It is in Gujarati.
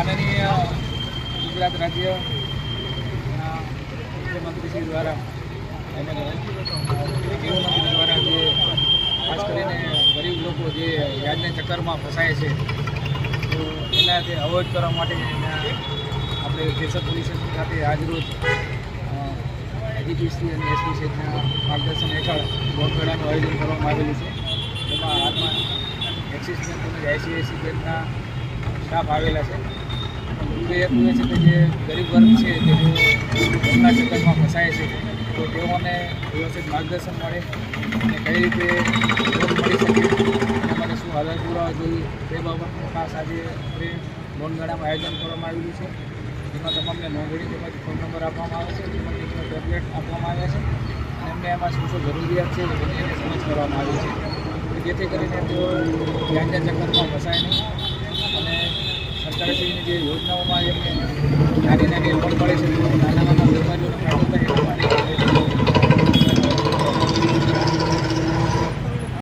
માનનીય ગુજરાત રાજ્ય મુખ્યમંત્રીશ્રી દ્વારા એમને ગૃહમંત્રી દ્વારા જે ખાસ કરીને ગરીબ લોકો જે વ્યાજના ચક્કરમાં ફસાય છે, તો એના તે અવોઇડ કરવા માટે આપણે કેસર પોલીસ સ્ટેશન ખાતે આજરોજ એડીપીસી અને એસપી સહિતના માર્ગદર્શન હેઠળ ગોળમેળાનું આયોજન કરવામાં આવેલું છે. એમાં હાલમાં એક્સિસ બેંક તેમજ આઈસીઆઈસી બેંકના સ્ટાફ આવેલા છે. એ છે કે જે ગરીબ વર્ગ છે તે ધંધા ચક્કરમાં ફસાય છે, તો તેઓને વ્યવસ્થિત માર્ગદર્શન મળે અને કઈ રીતે લોન મળી શકે, એના માટે શું આધાર પુરાવા જોઈએ, તે બાબતનું ખાસ આજે આપણે લોન મેળામાં આયોજન કરવામાં આવેલું છે. જેમાં તમામને નોંધણી તેમજ ફોન નંબર આપવામાં આવે છે, તેમજ તેમને ટેબ્લેટ આપવામાં આવ્યા છે, અને એમને એમાં શું શું જરૂરિયાત છે એની સમજ કરવામાં આવી છે. જેથી કરીને તેઓ વ્યાજના ચક્કરમાં ફસાય નહીં સરકારશ્રીની જે યોજનાઓમાં એમને નાની નાની લોન મળે છે નાના